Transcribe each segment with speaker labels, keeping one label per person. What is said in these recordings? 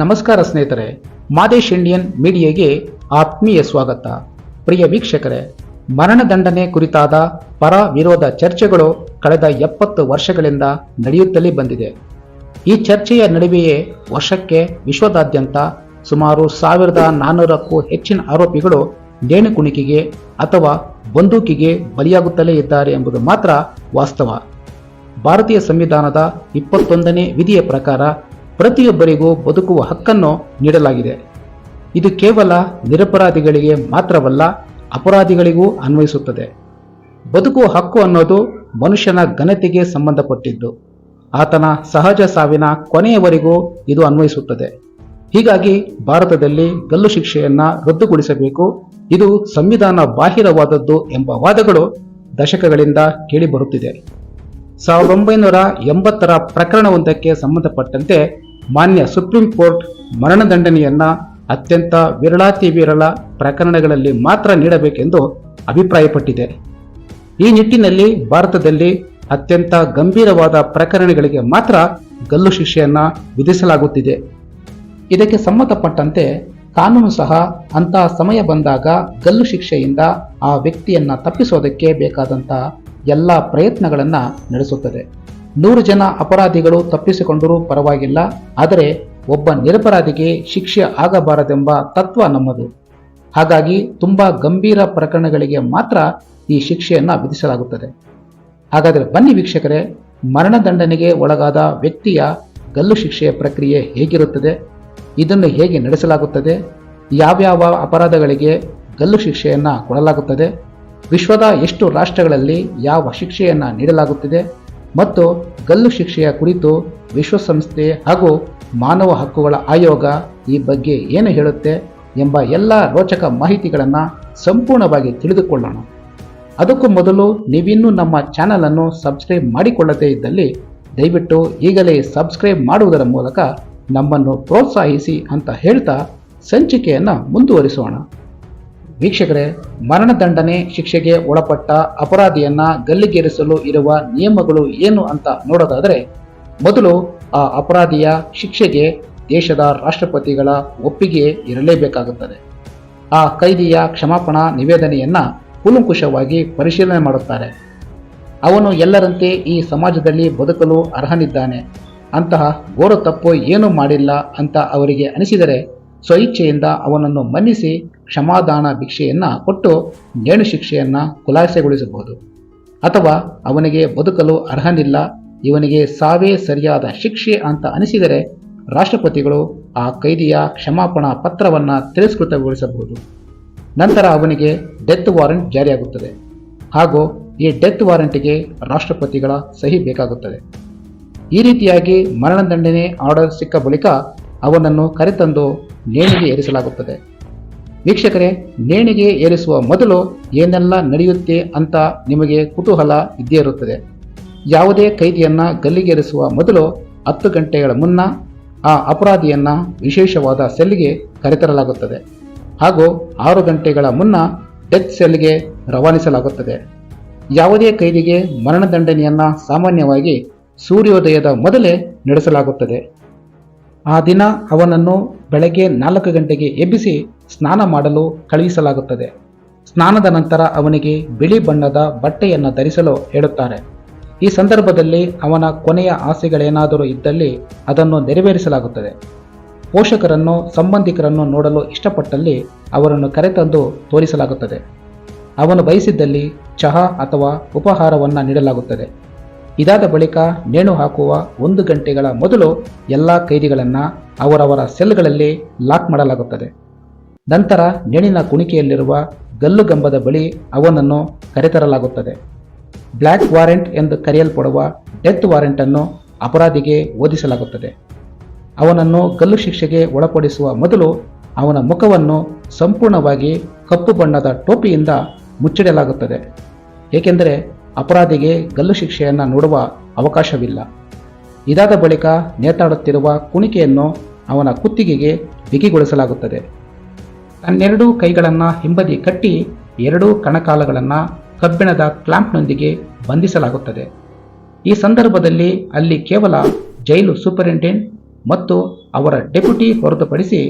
Speaker 1: ನಮಸ್ಕಾರ ಸ್ನೇಹಿತರೆ, ಮಾದೇಶ್ ಇಂಡಿಯನ್ ಮೀಡಿಯಾಗೆ ಆತ್ಮೀಯ ಸ್ವಾಗತ. ಪ್ರಿಯ ವೀಕ್ಷಕರೇ ಮರಣದಂಡನೆ ಕುರಿತಾದ ಪರ ವಿರೋಧ ಚರ್ಚೆಗಳು ಕಳೆದ ಎಪ್ಪತ್ತು ವರ್ಷಗಳಿಂದ ನಡೆಯುತ್ತಲೇ ಬಂದಿದೆ. ಈ ಚರ್ಚೆಯ ನಡುವೆಯೇ ವರ್ಷಕ್ಕೆ ವಿಶ್ವದಾದ್ಯಂತ ಸುಮಾರು ಸಾವಿರದ ನಾನ್ನೂರಕ್ಕೂ ಹೆಚ್ಚಿನ ಆರೋಪಿಗಳು ನೇಣು ಕುಣಿಕೆಗೆ ಅಥವಾ ಬಂದೂಕಿಗೆ ಬಲಿಯಾಗುತ್ತಲೇ ಇದ್ದಾರೆ ಎಂಬುದು ಮಾತ್ರ ವಾಸ್ತವ. ಭಾರತೀಯ ಸಂವಿಧಾನದ ಇಪ್ಪತ್ತೊಂದನೇ ವಿಧಿಯ ಪ್ರಕಾರ ಪ್ರತಿಯೊಬ್ಬರಿಗೂ ಬದುಕುವ ಹಕ್ಕನ್ನು ನೀಡಲಾಗಿದೆ. ಇದು ಕೇವಲ ನಿರಪರಾಧಿಗಳಿಗೆ ಮಾತ್ರವಲ್ಲ, ಅಪರಾಧಿಗಳಿಗೂ ಅನ್ವಯಿಸುತ್ತದೆ. ಬದುಕುವ ಹಕ್ಕು ಅನ್ನೋದು ಮನುಷ್ಯನ ಘನತೆಗೆ ಸಂಬಂಧಪಟ್ಟಿದ್ದು. ಆತನ ಸಹಜ ಸಾವಿನ ಕೊನೆಯವರೆಗೂ ಇದು ಅನ್ವಯಿಸುತ್ತದೆ. ಹೀಗಾಗಿ ಭಾರತದಲ್ಲಿ ಗಲ್ಲು ಶಿಕ್ಷೆಯನ್ನ ರದ್ದುಗೊಳಿಸಬೇಕು, ಇದು ಸಂವಿಧಾನ ಬಾಹಿರವಾದದ್ದು ಎಂಬ ವಾದಗಳು ದಶಕಗಳಿಂದ ಕೇಳಿಬರುತ್ತಿದೆ ಸಾವಿರದ ಒಂಬೈನೂರ ಎಂಬತ್ತರ ಪ್ರಕರಣವೊಂದಕ್ಕೆ ಸಂಬಂಧಪಟ್ಟಂತೆ ಮಾನ್ಯ ಸುಪ್ರೀಂ ಕೋರ್ಟ್ ಮರಣದಂಡನೆಯನ್ನ ಅತ್ಯಂತ ವಿರಳಾತಿ ವಿರಳ ಪ್ರಕರಣಗಳಲ್ಲಿ ಮಾತ್ರ ನೀಡಬೇಕೆಂದು ಅಭಿಪ್ರಾಯಪಟ್ಟಿದೆ. ಈ ನಿಟ್ಟಿನಲ್ಲಿ ಭಾರತದಲ್ಲಿ ಅತ್ಯಂತ ಗಂಭೀರವಾದ ಪ್ರಕರಣಗಳಿಗೆ ಮಾತ್ರ ಗಲ್ಲು ಶಿಕ್ಷೆಯನ್ನ ವಿಧಿಸಲಾಗುತ್ತಿದೆ. ಇದಕ್ಕೆ ಸಂಬಂಧಪಟ್ಟಂತೆ ಕಾನೂನು ಸಹ ಅಂತಹ ಸಮಯ ಬಂದಾಗ ಗಲ್ಲು ಶಿಕ್ಷೆಯಿಂದ ಆ ವ್ಯಕ್ತಿಯನ್ನ ತಪ್ಪಿಸೋದಕ್ಕೆ ಬೇಕಾದಂತಹ ಎಲ್ಲ ಪ್ರಯತ್ನಗಳನ್ನ ನಡೆಸುತ್ತದೆ. ನೂರು ಜನ ಅಪರಾಧಿಗಳು ತಪ್ಪಿಸಿಕೊಂಡರೂ ಪರವಾಗಿಲ್ಲ, ಆದರೆ ಒಬ್ಬ ನಿರಪರಾಧಿಗೆ ಶಿಕ್ಷೆ ಆಗಬಾರದೆಂಬ ತತ್ವ ನಮ್ಮದು. ಹಾಗಾಗಿ ತುಂಬ ಗಂಭೀರ ಪ್ರಕರಣಗಳಿಗೆ ಮಾತ್ರ ಈ ಶಿಕ್ಷೆಯನ್ನು ವಿಧಿಸಲಾಗುತ್ತದೆ. ಹಾಗಾದರೆ ಬನ್ನಿ ವೀಕ್ಷಕರೇ, ಮರಣದಂಡನೆಗೆ ಒಳಗಾದ ವ್ಯಕ್ತಿಯ ಗಲ್ಲು ಶಿಕ್ಷೆಯ ಪ್ರಕ್ರಿಯೆ ಹೇಗಿರುತ್ತದೆ, ಇದನ್ನು ಹೇಗೆ ನಡೆಸಲಾಗುತ್ತದೆ, ಯಾವ್ಯಾವ ಅಪರಾಧಗಳಿಗೆ ಗಲ್ಲು ಶಿಕ್ಷೆಯನ್ನು ಕೊಡಲಾಗುತ್ತದೆ, ವಿಶ್ವದ ಎಷ್ಟು ರಾಷ್ಟ್ರಗಳಲ್ಲಿ ಯಾವ ಶಿಕ್ಷೆಯನ್ನು ನೀಡಲಾಗುತ್ತಿದೆ ಮತ್ತು ಗಲ್ಲು ಶಿಕ್ಷೆಯ ಕುರಿತು ವಿಶ್ವಸಂಸ್ಥೆ ಹಾಗೂ ಮಾನವ ಹಕ್ಕುಗಳ ಆಯೋಗ ಈ ಬಗ್ಗೆ ಏನು ಹೇಳುತ್ತೆ ಎಂಬ ಎಲ್ಲ ರೋಚಕ ಮಾಹಿತಿಗಳನ್ನು ಸಂಪೂರ್ಣವಾಗಿ ತಿಳಿದುಕೊಳ್ಳೋಣ. ಅದಕ್ಕೂ ಮೊದಲು ನೀವಿನ್ನೂ ನಮ್ಮ ಚಾನಲನ್ನು ಸಬ್ಸ್ಕ್ರೈಬ್ ಮಾಡಿಕೊಳ್ಳದೇ ಇದ್ದಲ್ಲಿ ದಯವಿಟ್ಟು ಈಗಲೇ ಸಬ್ಸ್ಕ್ರೈಬ್ ಮಾಡುವುದರ ಮೂಲಕ ನಮ್ಮನ್ನು ಪ್ರೋತ್ಸಾಹಿಸಿ ಅಂತ ಹೇಳ್ತಾ ಸಂಚಿಕೆಯನ್ನು ಮುಂದುವರಿಸೋಣ. ವೀಕ್ಷಕರೇ ಮರಣದಂಡನೆ ಶಿಕ್ಷೆಗೆ ಒಳಪಟ್ಟ ಅಪರಾಧಿಯನ್ನ ಗಲ್ಲಿಗೇರಿಸಲು ಇರುವ ನಿಯಮಗಳು ಏನು ಅಂತ ನೋಡೋದಾದರೆ, ಮೊದಲು ಆ ಅಪರಾಧಿಯ ಶಿಕ್ಷೆಗೆ ದೇಶದ ರಾಷ್ಟ್ರಪತಿಗಳ ಒಪ್ಪಿಗೆ ಇರಲೇಬೇಕಾಗುತ್ತದೆ. ಆ ಕೈದಿಯ ಕ್ಷಮಾಪಣಾ ನಿವೇದನೆಯನ್ನ ಕೂಲಂಕುಷವಾಗಿ ಪರಿಶೀಲನೆ ಮಾಡುತ್ತಾರೆ. ಅವನು ಎಲ್ಲರಂತೆ ಈ ಸಮಾಜದಲ್ಲಿ ಬದುಕಲು ಅರ್ಹನಿದ್ದಾನೆ. ಅಂತಹ ಘೋರ ತಪ್ಪು ಏನೂ ಮಾಡಿಲ್ಲ ಅಂತ ಅವರಿಗೆ ಅನಿಸಿದರೆ ಸ್ವಇಚ್ಛೆಯಿಂದ ಅವನನ್ನು ಮನ್ನಿಸಿ ಕ್ಷಮಾದಾನ ಭಿಕ್ಷೆಯನ್ನು ಕೊಟ್ಟು ನೇಣು ಶಿಕ್ಷೆಯನ್ನು ಖುಲಾಸೆಗೊಳಿಸಬಹುದು ಅಥವಾ ಅವನಿಗೆ ಬದುಕಲು ಅರ್ಹನಿಲ್ಲ, ಇವನಿಗೆ ಸಾವೇ ಸರಿಯಾದ ಶಿಕ್ಷೆ ಅಂತ ಅನಿಸಿದರೆ ರಾಷ್ಟ್ರಪತಿಗಳು ಆ ಕೈದಿಯ ಕ್ಷಮಾಪಣಾ ಪತ್ರವನ್ನು ತಿರಸ್ಕೃತಗೊಳಿಸಬಹುದು. ನಂತರ ಅವನಿಗೆ ಡೆತ್ ವಾರೆಂಟ್ ಜಾರಿಯಾಗುತ್ತದೆ. ಹಾಗೂ ಈ ಡೆತ್ ವಾರೆಂಟ್ಗೆ ರಾಷ್ಟ್ರಪತಿಗಳ ಸಹಿ ಬೇಕಾಗುತ್ತದೆ. ಈ ರೀತಿಯಾಗಿ ಮರಣದಂಡನೆ ಆರ್ಡರ್ ಸಿಕ್ಕ ಬಳಿಕ ಅವನನ್ನು ಕರೆತಂದು ನೇಣಿಗೆ ಏರಿಸಲಾಗುತ್ತದೆ. ವೀಕ್ಷಕರೇ, ನೇಣಿಗೆ ಏರಿಸುವ ಮೊದಲು ಏನೆಲ್ಲ ನಡೆಯುತ್ತೆ ಅಂತ ನಿಮಗೆ ಕುತೂಹಲ ಇದ್ದೇ ಇರುತ್ತದೆ. ಯಾವುದೇ ಕೈದಿಯನ್ನು ಗಲ್ಲಿಗೇರಿಸುವ ಮೊದಲು ಹತ್ತು ಗಂಟೆಗಳ ಮುನ್ನ ಆ ಅಪರಾಧಿಯನ್ನು ವಿಶೇಷವಾದ ಸೆಲ್ಗೆ ಕರೆತರಲಾಗುತ್ತದೆ. ಹಾಗೂ ಆರು ಗಂಟೆಗಳ ಮುನ್ನ ಡೆತ್ ಸೆಲ್ಗೆ ರವಾನಿಸಲಾಗುತ್ತದೆ. ಯಾವುದೇ ಕೈದಿಗೆ ಮರಣದಂಡನೆಯನ್ನು ಸಾಮಾನ್ಯವಾಗಿ ಸೂರ್ಯೋದಯದ ಮೊದಲೇ ನಡೆಸಲಾಗುತ್ತದೆ. ಆ ದಿನ ಅವನನ್ನು ಬೆಳಗ್ಗೆ ನಾಲ್ಕು ಗಂಟೆಗೆ ಎಬ್ಬಿಸಿ ಸ್ನಾನ ಮಾಡಲು ಕಳುಹಿಸಲಾಗುತ್ತದೆ. ಸ್ನಾನದ ನಂತರ ಅವನಿಗೆ ಬಿಳಿ ಬಣ್ಣದ ಬಟ್ಟೆಯನ್ನು ಧರಿಸಲು ಹೇಳುತ್ತಾರೆ. ಈ ಸಂದರ್ಭದಲ್ಲಿ ಅವನ ಕೊನೆಯ ಆಸೆಗಳೇನಾದರೂ ಇದ್ದಲ್ಲಿ ಅದನ್ನು ನೆರವೇರಿಸಲಾಗುತ್ತದೆ. ಪೋಷಕರನ್ನು, ಸಂಬಂಧಿಕರನ್ನು ನೋಡಲು ಇಷ್ಟಪಟ್ಟಲ್ಲಿ ಅವರನ್ನು ಕರೆತಂದು ತೋರಿಸಲಾಗುತ್ತದೆ. ಅವನು ಬಯಸಿದ್ದಲ್ಲಿ ಚಹಾ ಅಥವಾ ಉಪಹಾರವನ್ನು ನೀಡಲಾಗುತ್ತದೆ. ಇದಾದ ಬಳಿಕ ನೇಣು ಹಾಕುವ ಒಂದು ಗಂಟೆಗಳ ಮೊದಲು ಎಲ್ಲ ಕೈದಿಗಳನ್ನು ಅವರವರ ಸೆಲ್ಗಳಲ್ಲಿ ಲಾಕ್ ಮಾಡಲಾಗುತ್ತದೆ. ನಂತರ ನೇಣಿನ ಕುಣಿಕೆಯಲ್ಲಿರುವ ಗಲ್ಲುಗಂಬದ ಬಳಿ ಅವನನ್ನು ಕರೆತರಲಾಗುತ್ತದೆ. ಬ್ಲ್ಯಾಕ್ ವಾರೆಂಟ್ ಎಂದು ಕರೆಯಲ್ಪಡುವ ಡೆತ್ ವಾರೆಂಟನ್ನು ಅಪರಾಧಿಗೆ ಓದಿಸಲಾಗುತ್ತದೆ. ಅವನನ್ನು ಗಲ್ಲು ಶಿಕ್ಷೆಗೆ ಒಳಪಡಿಸುವ ಮೊದಲು ಅವನ ಮುಖವನ್ನು ಸಂಪೂರ್ಣವಾಗಿ ಕಪ್ಪು ಬಣ್ಣದ ಟೋಪಿಯಿಂದ ಮುಚ್ಚಿಡಲಾಗುತ್ತದೆ. ಏಕೆಂದರೆ ಅಪರಾಧಿಗೆ ಗಲ್ಲು ಶಿಕ್ಷೆಯನ್ನು ನೋಡುವ ಅವಕಾಶವಿಲ್ಲ. ಇದಾದ ಬಳಿಕ ನೇತಾಡುತ್ತಿರುವ ಕುಣಿಕೆಯನ್ನು ಅವನ ಕುತ್ತಿಗೆಗೆ ಬಿಗಿಗೊಳಿಸಲಾಗುತ್ತದೆ. ತನ್ನೆರಡೂ ಕೈಗಳನ್ನು ಹಿಂಬದಿ ಕಟ್ಟಿ ಎರಡೂ ಕಣಕಾಲಗಳನ್ನು ಕಬ್ಬಿಣದ ಕ್ಲ್ಯಾಂಪ್ನೊಂದಿಗೆ ಬಂಧಿಸಲಾಗುತ್ತದೆ. ಈ ಸಂದರ್ಭದಲ್ಲಿ ಅಲ್ಲಿ ಕೇವಲ ಜೈಲು ಸೂಪರಿಂಟೆಂಡೆಂಟ್ ಮತ್ತು ಅವರ ಡೆಪ್ಯೂಟಿ ಹೊರತುಪಡಿಸಿ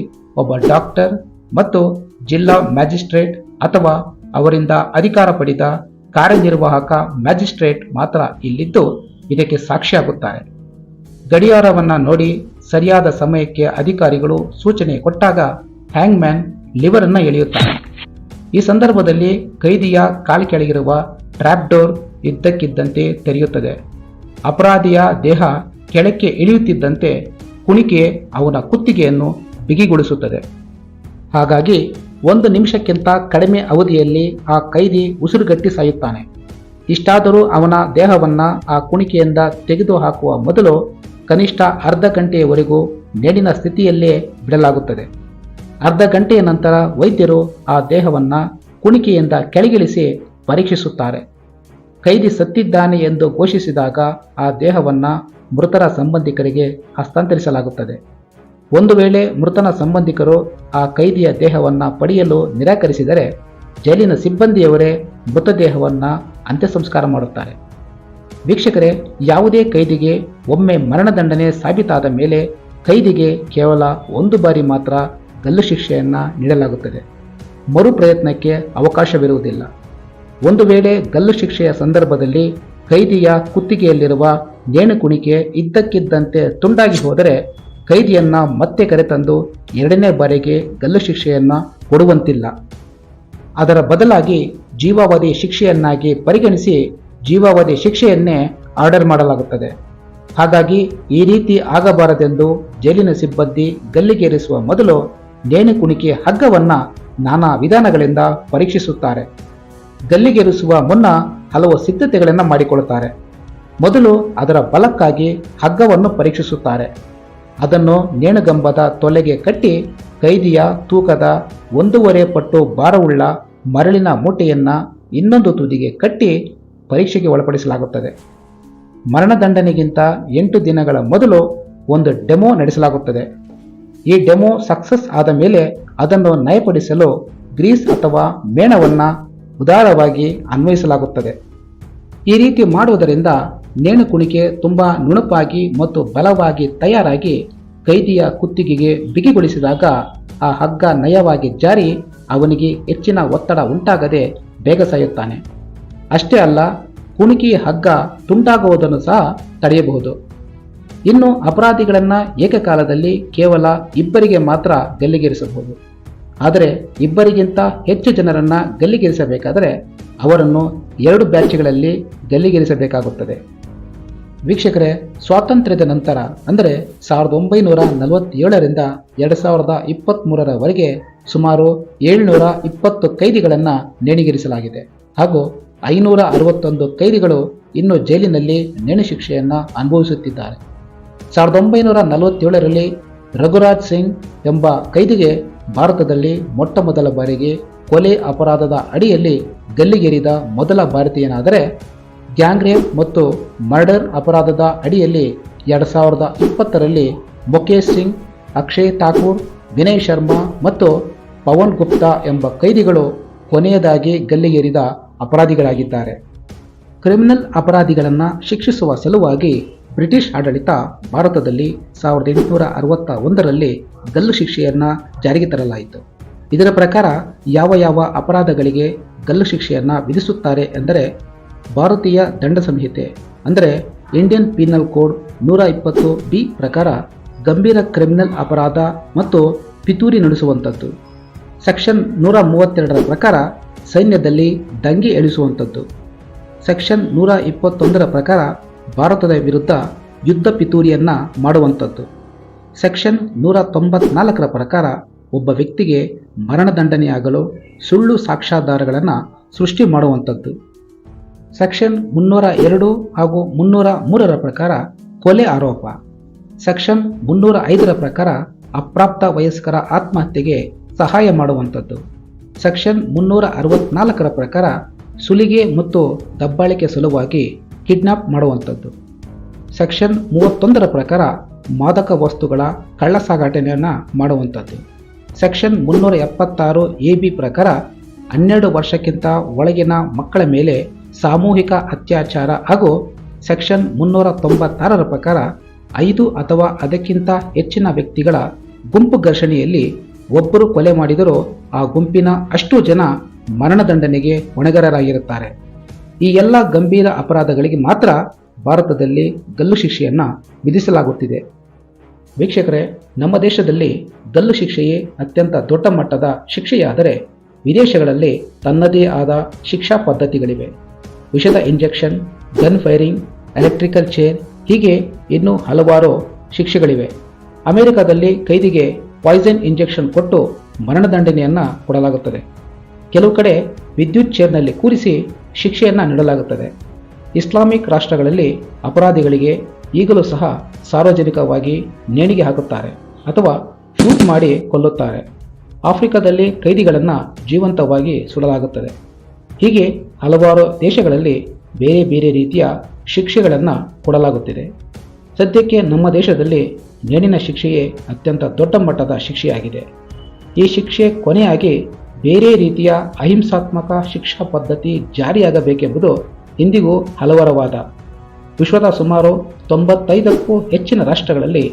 Speaker 1: ಒಬ್ಬ ಡಾಕ್ಟರ್ ಮತ್ತು ಜಿಲ್ಲಾ ಮ್ಯಾಜಿಸ್ಟ್ರೇಟ್ ಅಥವಾ ಅವರಿಂದ ಅಧಿಕಾರ ಪಡೆದ ಕಾರ್ಯನಿರ್ವಾಹಕ ಮ್ಯಾಜಿಸ್ಟ್ರೇಟ್ ಮಾತ್ರ ಇಲ್ಲಿದ್ದು ಇದಕ್ಕೆ ಸಾಕ್ಷಿಯಾಗುತ್ತಾರೆ. ಗಡಿಯಾರವನ್ನು ನೋಡಿ ಸರಿಯಾದ ಸಮಯಕ್ಕೆ ಅಧಿಕಾರಿಗಳು ಸೂಚನೆ ಕೊಟ್ಟಾಗ ಹ್ಯಾಂಗ್ಮ್ಯಾನ್ ಲಿವರ್ ಅನ್ನು ಎಳೆಯುತ್ತಾನೆ. ಈ ಸಂದರ್ಭದಲ್ಲಿ ಕೈದಿಯ ಕಾಲ್ ಕೆಳಗಿರುವ ಟ್ರ್ಯಾಪ್ ಡೋರ್ ಇದ್ದಕ್ಕಿದ್ದಂತೆ ತೆರೆಯುತ್ತದೆ. ಅಪರಾಧಿಯ ದೇಹ ಕೆಳಕ್ಕೆ ಇಳಿಯುತ್ತಿದ್ದಂತೆ ಕುಣಿಕೆ ಅವನ ಕುತ್ತಿಗೆಯನ್ನು ಬಿಗಿಗೊಳಿಸುತ್ತದೆ. ಹಾಗಾಗಿ ಒಂದು ನಿಮಿಷಕ್ಕಿಂತ ಕಡಿಮೆ ಅವಧಿಯಲ್ಲಿ ಆ ಕೈದಿ ಉಸಿರುಗಟ್ಟಿ ಸಾಯುತ್ತಾನೆ. ಇಷ್ಟಾದರೂ ಅವನ ದೇಹವನ್ನು ಆ ಕುಣಿಕೆಯಿಂದ ತೆಗೆದುಹಾಕುವ ಮೊದಲು ಕನಿಷ್ಠ ಅರ್ಧ ಗಂಟೆಯವರೆಗೂ ನೆಡಿನ ಸ್ಥಿತಿಯಲ್ಲೇ ಬಿಡಲಾಗುತ್ತದೆ. ಅರ್ಧ ಗಂಟೆಯ ನಂತರ ವೈದ್ಯರು ಆ ದೇಹವನ್ನು ಕುಣಿಕೆಯಿಂದ ಕೆಳಗಿಳಿಸಿ ಪರೀಕ್ಷಿಸುತ್ತಾರೆ. ಕೈದಿ ಸತ್ತಿದ್ದಾನೆ ಎಂದು ಘೋಷಿಸಿದಾಗ ಆ ದೇಹವನ್ನು ಮೃತರ ಸಂಬಂಧಿಕರಿಗೆ ಹಸ್ತಾಂತರಿಸಲಾಗುತ್ತದೆ. ಒಂದು ವೇಳೆ ಮೃತನ ಸಂಬಂಧಿಕರು ಆ ಕೈದಿಯ ದೇಹವನ್ನು ಪಡೆಯಲು ನಿರಾಕರಿಸಿದರೆ ಜೈಲಿನ ಸಿಬ್ಬಂದಿಯವರೇ ಮೃತದೇಹವನ್ನು ಅಂತ್ಯ ಸಂಸ್ಕಾರ ಮಾಡುತ್ತಾರೆ. ವೀಕ್ಷಕರೇ, ಯಾವುದೇ ಕೈದಿಗೆ ಒಮ್ಮೆ ಮರಣದಂಡನೆ ಸಾಬೀತಾದ ಮೇಲೆ ಕೈದಿಗೆ ಕೇವಲ ಒಂದು ಬಾರಿ ಮಾತ್ರ ಗಲ್ಲು ಶಿಕ್ಷೆಯನ್ನು ನೀಡಲಾಗುತ್ತದೆ. ಮರು ಪ್ರಯತ್ನಕ್ಕೆ ಅವಕಾಶವಿರುವುದಿಲ್ಲ. ಒಂದು ವೇಳೆ ಗಲ್ಲು ಶಿಕ್ಷೆಯ ಸಂದರ್ಭದಲ್ಲಿ ಕೈದಿಯ ಕುತ್ತಿಗೆಯಲ್ಲಿರುವ ನೇಣು ಕುಣಿಕೆ ಇದ್ದಕ್ಕಿದ್ದಂತೆ ತುಂಡಾಗಿ ಹೋದರೆ ಕೈದಿಯನ್ನ ಮತ್ತೆ ಕರೆತಂದು ಎರಡನೇ ಬಾರಿಗೆ ಗಲ್ಲು ಶಿಕ್ಷೆಯನ್ನ ಕೊಡುವಂತಿಲ್ಲ. ಅದರ ಬದಲಾಗಿ ಜೀವಾವಧಿ ಶಿಕ್ಷೆಯನ್ನಾಗಿ ಪರಿಗಣಿಸಿ ಜೀವಾವಧಿ ಶಿಕ್ಷೆಯನ್ನೇ ಆರ್ಡರ್ ಮಾಡಲಾಗುತ್ತದೆ. ಹಾಗಾಗಿ ಈ ರೀತಿ ಆಗಬಾರದೆಂದು ಜೈಲಿನ ಸಿಬ್ಬಂದಿ ಗಲ್ಲಿಗೇರಿಸುವ ಮೊದಲು ನೇಣು ಕುಣಿಕೆ ಹಗ್ಗವನ್ನು ನಾನಾ ವಿಧಾನಗಳಿಂದ ಪರೀಕ್ಷಿಸುತ್ತಾರೆ. ಗಲ್ಲಿಗೇರಿಸುವ ಮುನ್ನ ಹಲವು ಸಿದ್ಧತೆಗಳನ್ನು ಮಾಡಿಕೊಳ್ಳುತ್ತಾರೆ. ಮೊದಲು ಅದರ ಬಲಕ್ಕಾಗಿ ಹಗ್ಗವನ್ನು ಪರೀಕ್ಷಿಸುತ್ತಾರೆ. ಅದನ್ನು ನೇಣುಗಂಬದ ತೊಲೆಗೆ ಕಟ್ಟಿ ಕೈದಿಯ ತೂಕದ ಒಂದೂವರೆ ಪಟ್ಟು ಭಾರವುಳ್ಳ ಮರಳಿನ ಮೂಟೆಯನ್ನು ಇನ್ನೊಂದು ತುದಿಗೆ ಕಟ್ಟಿ ಪರೀಕ್ಷೆಗೆ ಒಳಪಡಿಸಲಾಗುತ್ತದೆ. ಮರಣದಂಡನೆಗಿಂತ ಎಂಟು ದಿನಗಳ ಮೊದಲು ಒಂದು ಡೆಮೋ ನಡೆಸಲಾಗುತ್ತದೆ. ಈ ಡೆಮೋ ಸಕ್ಸಸ್ ಆದ ಮೇಲೆ ಅದನ್ನು ನಯಪಡಿಸಲು ಗ್ರೀಸ್ ಅಥವಾ ಮೇಣವನ್ನು ಉದಾರವಾಗಿ ಅನ್ವಯಿಸಲಾಗುತ್ತದೆ. ಈ ರೀತಿ ಮಾಡುವುದರಿಂದ ನೇಣು ಕುಣಿಕೆ ತುಂಬಾ ನುಣುಪಾಗಿ ಮತ್ತು ಬಲವಾಗಿ ತಯಾರಾಗಿ ಕೈದಿಯ ಕುತ್ತಿಗೆಗೆ ಬಿಗಿಗೊಳಿಸಿದಾಗ ಆ ಹಗ್ಗ ನಯವಾಗಿ ಜಾರಿ ಅವನಿಗೆ ಹೆಚ್ಚಿನ ಒತ್ತಡ ಉಂಟಾಗದೆ ಬೇಗ ಸಾಯುತ್ತಾನೆ. ಅಷ್ಟೇ ಅಲ್ಲ ಕುಣಿಕಿ ಹಗ್ಗ ತುಂಡಾಗುವುದನ್ನು ಸಹ ತಡೆಯಬಹುದು. ಇನ್ನು ಅಪರಾಧಿಗಳನ್ನು ಏಕಕಾಲದಲ್ಲಿ ಕೇವಲ ಇಬ್ಬರಿಗೆ ಮಾತ್ರ ಗಲ್ಲಿಗೇರಿಸಬಹುದು. ಆದರೆ ಇಬ್ಬರಿಗಿಂತ ಹೆಚ್ಚು ಜನರನ್ನು ಗಲ್ಲಿಗೇರಿಸಬೇಕಾದರೆ ಅವರನ್ನು ಎರಡು ಬ್ಯಾಚ್ಗಳಲ್ಲಿ ಗಲ್ಲಿಗೇರಿಸಬೇಕಾಗುತ್ತದೆ. ವೀಕ್ಷಕರೇ, ಸ್ವಾತಂತ್ರ್ಯದ ನಂತರ, ಅಂದರೆ ಸಾವಿರದ ಒಂಬೈನೂರ ನಲವತ್ತೇಳರಿಂದ ಎರಡು ಸಾವಿರದ ಇಪ್ಪತ್ತ್ಮೂರರವರೆಗೆ ಸುಮಾರು ಏಳ್ನೂರ ಇಪ್ಪತ್ತು ಕೈದಿಗಳನ್ನು ನೇಣಿಗೇರಿಸಲಾಗಿದೆ. ಹಾಗೂ ಐನೂರ ಅರವತ್ತೊಂದು ಕೈದಿಗಳು ಇನ್ನು ಜೈಲಿನಲ್ಲಿ ನೇಣು ಶಿಕ್ಷೆಯನ್ನು ಅನುಭವಿಸುತ್ತಿದ್ದಾರೆ. ಸಾವಿರದ ಒಂಬೈನೂರ ನಲವತ್ತೇಳರಲ್ಲಿ ರಘುರಾಜ್ ಸಿಂಗ್ ಎಂಬ ಕೈದಿಗೆ ಭಾರತದಲ್ಲಿ ಮೊಟ್ಟ ಮೊದಲ ಬಾರಿಗೆ ಕೊಲೆ ಅಪರಾಧದ ಅಡಿಯಲ್ಲಿ ಗಲ್ಲಿಗೇರಿದ ಮೊದಲ ಭಾರತೀಯನಾದರೆ ಗ್ಯಾಂಗ್ ರೇಪ್ ಮತ್ತು ಮರ್ಡರ್ ಅಪರಾಧದ ಅಡಿಯಲ್ಲಿ ಎರಡು ಸಾವಿರದ ಇಪ್ಪತ್ತರಲ್ಲಿ ಮುಖೇಶ್ ಸಿಂಗ್, ಅಕ್ಷಯ್ ಠಾಕೂರ್, ವಿನಯ್ ಶರ್ಮಾ ಮತ್ತು ಪವನ್ ಗುಪ್ತಾ ಎಂಬ ಕೈದಿಗಳು ಕೊನೆಯದಾಗಿ ಗಲ್ಲಿಗೇರಿದ ಅಪರಾಧಿಗಳಾಗಿದ್ದಾರೆ. ಕ್ರಿಮಿನಲ್ ಅಪರಾಧಿಗಳನ್ನು ಶಿಕ್ಷಿಸುವ ಸಲುವಾಗಿ ಬ್ರಿಟಿಷ್ ಆಡಳಿತ ಭಾರತದಲ್ಲಿ ಸಾವಿರದ ಎಂಟುನೂರ ಅರವತ್ತ ಒಂದರಲ್ಲಿ ಗಲ್ಲು ಶಿಕ್ಷೆಯನ್ನು ಜಾರಿಗೆ ತರಲಾಯಿತು. ಇದರ ಪ್ರಕಾರ ಯಾವ ಯಾವ ಅಪರಾಧಗಳಿಗೆ ಗಲ್ಲು ಶಿಕ್ಷೆಯನ್ನು ವಿಧಿಸುತ್ತಾರೆ ಎಂದರೆ ಭಾರತೀಯ ದಂಡ ಸಂಹಿತೆ, ಅಂದರೆ ಇಂಡಿಯನ್ ಪೀನಲ್ ಕೋಡ್ ನೂರ ಇಪ್ಪತ್ತು ಬಿ ಪ್ರಕಾರ ಗಂಭೀರ ಕ್ರಿಮಿನಲ್ ಅಪರಾಧ ಮತ್ತು ಪಿತೂರಿ ನಡೆಸುವಂಥದ್ದು. ಸೆಕ್ಷನ್ ನೂರ ಮೂವತ್ತೆರಡರ ಪ್ರಕಾರ ಸೈನ್ಯದಲ್ಲಿ ದಂಗೆ ಎಳಿಸುವಂಥದ್ದು ಸೆಕ್ಷನ್ ನೂರ ಇಪ್ಪತ್ತೊಂದರ ಪ್ರಕಾರ ಭಾರತದ ವಿರುದ್ಧ ಯುದ್ಧ ಪಿತೂರಿಯನ್ನು ಮಾಡುವಂಥದ್ದು. ಸೆಕ್ಷನ್ ನೂರ ತೊಂಬತ್ನಾಲ್ಕರ ಪ್ರಕಾರ ಒಬ್ಬ ವ್ಯಕ್ತಿಗೆ ಮರಣದಂಡನೆಯಾಗಲು ಸುಳ್ಳು ಸಾಕ್ಷ್ಯಾಧಾರಗಳನ್ನು ಸೃಷ್ಟಿ ಮಾಡುವಂಥದ್ದು. ಸೆಕ್ಷನ್ ಮುನ್ನೂರ ಎರಡು ಹಾಗೂ ಮುನ್ನೂರ ಮೂರರ ಪ್ರಕಾರ ಕೊಲೆ ಆರೋಪ. ಸೆಕ್ಷನ್ ಮುನ್ನೂರ ಐದರ ಪ್ರಕಾರ ಅಪ್ರಾಪ್ತ ವಯಸ್ಕರ ಆತ್ಮಹತ್ಯೆಗೆ ಸಹಾಯ ಮಾಡುವಂಥದ್ದು. ಸೆಕ್ಷನ್ ಮುನ್ನೂರ ಅರವತ್ನಾಲ್ಕರ ಪ್ರಕಾರ ಸುಲಿಗೆ ಮತ್ತು ದಬ್ಬಾಳಿಕೆ ಸಲುವಾಗಿ ಕಿಡ್ನಾಪ್ ಮಾಡುವಂಥದ್ದು. ಸೆಕ್ಷನ್ ಮೂವತ್ತೊಂದರ ಪ್ರಕಾರ ಮಾದಕ ವಸ್ತುಗಳ ಕಳ್ಳಸಾಗಾಟನೆಯನ್ನು ಮಾಡುವಂಥದ್ದು. ಸೆಕ್ಷನ್ ಮುನ್ನೂರ ಎಪ್ಪತ್ತಾರು ಎ ಬಿ ಪ್ರಕಾರ ಹನ್ನೆರಡು ವರ್ಷಕ್ಕಿಂತ ಒಳಗಿನ ಮಕ್ಕಳ ಮೇಲೆ ಸಾಮೂಹಿಕ ಅತ್ಯಾಚಾರ ಹಾಗೂ ಸೆಕ್ಷನ್ ಮುನ್ನೂರ ತೊಂಬತ್ತಾರರ ಪ್ರಕಾರ ಐದು ಅಥವಾ ಅದಕ್ಕಿಂತ ಹೆಚ್ಚಿನ ವ್ಯಕ್ತಿಗಳ ಗುಂಪು ಘರ್ಷಣೆಯಲ್ಲಿ ಒಬ್ಬರು ಕೊಲೆ ಮಾಡಿದರೂ ಆ ಗುಂಪಿನ ಅಷ್ಟು ಜನ ಮರಣದಂಡನೆಗೆ ಹೊಣೆಗಾರರಾಗಿರುತ್ತಾರೆ. ಈ ಎಲ್ಲ ಗಂಭೀರ ಅಪರಾಧಗಳಿಗೆ ಮಾತ್ರ ಭಾರತದಲ್ಲಿ ಗಲ್ಲು ಶಿಕ್ಷೆಯನ್ನು ವಿಧಿಸಲಾಗುತ್ತಿದೆ. ವೀಕ್ಷಕರೇ, ನಮ್ಮ ದೇಶದಲ್ಲಿ ಗಲ್ಲು ಶಿಕ್ಷೆಯೇ ಅತ್ಯಂತ ದೊಡ್ಡ ಮಟ್ಟದ ಶಿಕ್ಷೆಯಾದರೆ ವಿದೇಶಗಳಲ್ಲಿ ತನ್ನದೇ ಆದ ಶಿಕ್ಷಾ ಪದ್ಧತಿಗಳಿವೆ. ವಿಷದ injection, gun firing, electrical chair ಹೀಗೆ ಇನ್ನೂ ಹಲವಾರು ಶಿಕ್ಷೆಗಳಿವೆ. ಅಮೆರಿಕದಲ್ಲಿ ಕೈದಿಗೆ ಪಾಯ್ಸನ್ ಇಂಜೆಕ್ಷನ್ ಕೊಟ್ಟು ಮರಣದಂಡನೆಯನ್ನು ಕೊಡಲಾಗುತ್ತದೆ. ಕೆಲವು ಕಡೆ ವಿದ್ಯುತ್ ಚೇರ್ನಲ್ಲಿ ಕೂರಿಸಿ ಶಿಕ್ಷೆಯನ್ನು ನೀಡಲಾಗುತ್ತದೆ. ಇಸ್ಲಾಮಿಕ್ ರಾಷ್ಟ್ರಗಳಲ್ಲಿ ಅಪರಾಧಿಗಳಿಗೆ ಈಗಲೂ ಸಹ ಸಾರ್ವಜನಿಕವಾಗಿ ನೇಣಿಗೆ ಹಾಕುತ್ತಾರೆ ಅಥವಾ ಶೂಟ್ ಮಾಡಿ ಕೊಲ್ಲುತ್ತಾರೆ. ಆಫ್ರಿಕಾದಲ್ಲಿ ಕೈದಿಗಳನ್ನು ಜೀವಂತವಾಗಿ ಸುಡಲಾಗುತ್ತದೆ. ಹೀಗೆ ಹಲವಾರು ದೇಶಗಳಲ್ಲಿ ಬೇರೆ ಬೇರೆ ರೀತಿಯ ಶಿಕ್ಷೆಗಳನ್ನು ಕೊಡಲಾಗುತ್ತಿದೆ. ಸದ್ಯಕ್ಕೆ ನಮ್ಮ ದೇಶದಲ್ಲಿ ನೇಣಿನ ಶಿಕ್ಷೆಯೇ ಅತ್ಯಂತ ದೊಡ್ಡ ಮಟ್ಟದ ಶಿಕ್ಷೆಯಾಗಿದೆ. ಈ ಶಿಕ್ಷೆ ಕೊನೆಯಾಗಿ ಬೇರೆ ರೀತಿಯ ಅಹಿಂಸಾತ್ಮಕ ಶಿಕ್ಷಾ ಪದ್ಧತಿ ಜಾರಿಯಾಗಬೇಕೆಂಬುದು ಇಂದಿಗೂ ಹಲವರ ವಾದ. ವಿಶ್ವದ ಸುಮಾರು ತೊಂಬತ್ತೈದಕ್ಕೂ ಹೆಚ್ಚಿನ ರಾಷ್ಟ್ರಗಳಲ್ಲಿ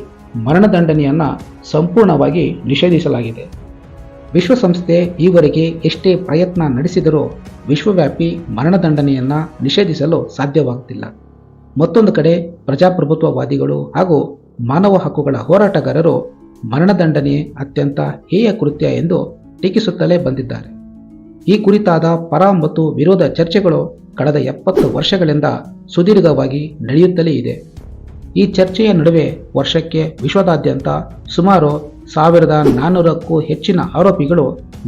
Speaker 1: ಮರಣದಂಡನೆಯನ್ನು ಸಂಪೂರ್ಣವಾಗಿ ನಿಷೇಧಿಸಲಾಗಿದೆ. ವಿಶ್ವಸಂಸ್ಥೆ ಈವರೆಗೆ ಎಷ್ಟೇ ಪ್ರಯತ್ನ ನಡೆಸಿದರೂ ವಿಶ್ವವ್ಯಾಪಿ ಮರಣದಂಡನೆಯನ್ನು ನಿಷೇಧಿಸಲು ಸಾಧ್ಯವಾಗುತ್ತಿಲ್ಲ ಮತ್ತೊಂದು ಕಡೆ ಪ್ರಜಾಪ್ರಭುತ್ವವಾದಿಗಳು ಹಾಗೂ ಮಾನವ ಹಕ್ಕುಗಳ ಹೋರಾಟಗಾರರು ಮರಣದಂಡನೆ ಅತ್ಯಂತ ಹೇಯ ಕೃತ್ಯ ಎಂದು ಟೀಕಿಸುತ್ತಲೇ ಬಂದಿದ್ದಾರೆ. ಈ ಕುರಿತಾದ ಪರ ಮತ್ತು ವಿರೋಧ ಚರ್ಚೆಗಳು ಕಳೆದ ಎಪ್ಪತ್ತು ವರ್ಷಗಳಿಂದ ಸುದೀರ್ಘವಾಗಿ ನಡೆಯುತ್ತಲೇ ಇದೆ. ಈ ಚರ್ಚೆಯ ನಡುವೆ ವರ್ಷಕ್ಕೆ ವಿಶ್ವದಾದ್ಯಂತ ಸುಮಾರು ಸಾವಿರದ ನಾನ್ನೂರಕ್ಕೂ ಹೆಚ್ಚಿನ ಆರೋಪಿಗಳು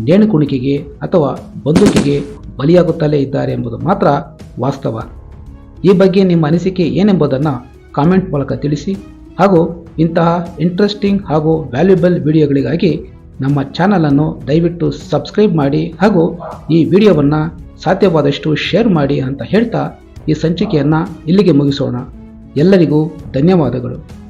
Speaker 1: ನೇಣುಕುಣಿಕೆಗೆ ಅಥವಾ ಬಂದೂಕಿಗೆ ಬಲಿಯಾಗುತ್ತಲೇ ಇದ್ದಾರೆ ಎಂಬುದು ಮಾತ್ರ ವಾಸ್ತವ. ಈ ಬಗ್ಗೆ ನಿಮ್ಮ ಅನಿಸಿಕೆ ಏನೆಂಬುದನ್ನು ಕಾಮೆಂಟ್ ಮೂಲಕ ತಿಳಿಸಿ ಹಾಗೂ ಇಂತಹ ಇಂಟ್ರೆಸ್ಟಿಂಗ್ ಹಾಗೂ ವ್ಯಾಲ್ಯೂಬಲ್ ವಿಡಿಯೋಗಳಿಗಾಗಿ ನಮ್ಮ ಚಾನಲನ್ನು ದಯವಿಟ್ಟು ಸಬ್ಸ್ಕ್ರೈಬ್ ಮಾಡಿ ಹಾಗೂ ಈ ವಿಡಿಯೋವನ್ನು ಸಾಧ್ಯವಾದಷ್ಟು ಶೇರ್ ಮಾಡಿ ಅಂತ ಹೇಳ್ತಾ ಈ ಸಂಚಿಕೆಯನ್ನು ಇಲ್ಲಿಗೆ ಮುಗಿಸೋಣ. ಎಲ್ಲರಿಗೂ ಧನ್ಯವಾದಗಳು.